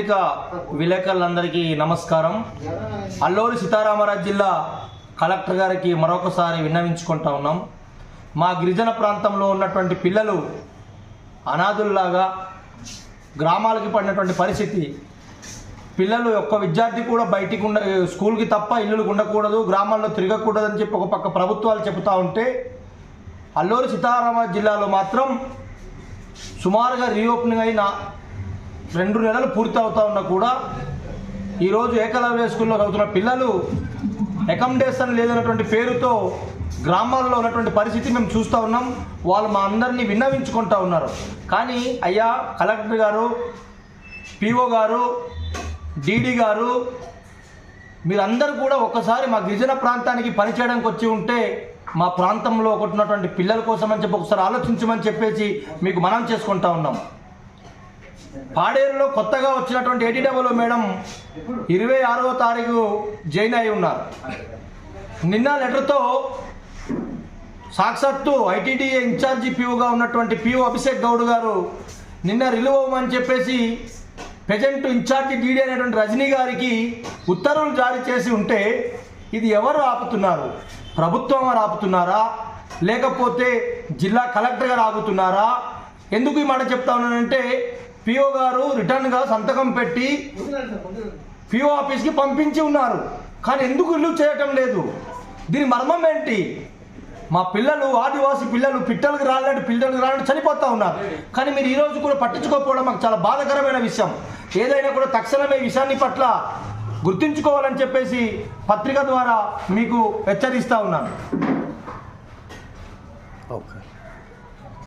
పత్రిక విలేకరులందరికీ నమస్కారం. అల్లూరి సీతారామరాజు జిల్లా కలెక్టర్ గారికి మరొకసారి విన్నవించుకుంటా ఉన్నాం. మా గిరిజన ప్రాంతంలో ఉన్నటువంటి పిల్లలు అనాథుల్లాగా గ్రామాలకి పడినటువంటి పరిస్థితి. పిల్లలు ఒక్క విద్యార్థి కూడా బయటికి ఉండ స్కూల్కి తప్ప ఇల్లులకు ఉండకూడదు గ్రామాల్లో తిరగకూడదు అని చెప్పి ఒక పక్క ప్రభుత్వాలు చెబుతూ ఉంటే అల్లూరి సీతారామరాజు జిల్లాలో మాత్రం సుమారుగా రీఓపెనింగ్ అయిన రెండు నెలలు పూర్తి అవుతా ఉన్నా కూడా ఈరోజు ఏకలవ్య స్కూల్లో చదువుతున్న పిల్లలు అకామిడేషన్ లేదన్నటువంటి పేరుతో గ్రామాల్లో ఉన్నటువంటి పరిస్థితి మేము చూస్తూ ఉన్నాం. వాళ్ళు మా అందరినీ విన్నవించుకుంటా ఉన్నారు. కానీ అయ్యా కలెక్టర్ గారు పిఓ గారు డీడీ గారు మీరందరూ కూడా ఒక్కసారి మా గిరిజన ప్రాంతానికి పనిచేయడానికి వచ్చి ఉంటే మా ప్రాంతంలో ఒకటి ఉన్నటువంటి పిల్లల కోసం అని చెప్పి ఒకసారి ఆలోచించమని చెప్పేసి మీకు మనం చేసుకుంటా ఉన్నాం. పాడేరులో కొత్తగా వచ్చినటువంటి ఏటీడబ్ల్యూ మేడం ఇరవై ఆరవ తారీఖు జైన్ అయి ఉన్నారు. నిన్న లెటర్తో సాక్షాత్తు ఐటీడీఏ ఇన్ఛార్జి పీఓగా ఉన్నటువంటి పీఓ అభిషేక్ గౌడ్ గారు నిన్న రిలీవ్ అవ్వమని చెప్పేసి ప్రజెంట్ ఇన్ఛార్జి డీడీ అనేటువంటి రజనీ గారికి ఉత్తర్వులు జారీ చేసి ఉంటే ఇది ఎవరు ఆపుతున్నారు? ప్రభుత్వం వారు ఆపుతున్నారా? లేకపోతే జిల్లా కలెక్టర్ గారు ఆగుతున్నారా? ఎందుకు ఈ మాట చెప్తా ఉన్నానంటే పిఓ గారు రిటర్న్గా సంతకం పెట్టి పిఓ ఆఫీస్కి పంపించి ఉన్నారు. కానీ ఎందుకు ఇల్లు చేయటం లేదు? దీని మర్మం ఏంటి? మా పిల్లలు ఆదివాసి పిల్లలు పిట్టలకు రాలంటే పిల్లలకు రాలంటే చనిపోతా ఉన్నారు. కానీ మీరు ఈరోజు కూడా పట్టించుకోకపోవడం మాకు చాలా బాధకరమైన విషయం. ఏదైనా కూడా తక్షణమే విషయాన్ని పట్ల గుర్తుంచుకోవాలని చెప్పేసి పత్రిక ద్వారా మీకు హెచ్చరిస్తా ఉన్నాను. ఓకే.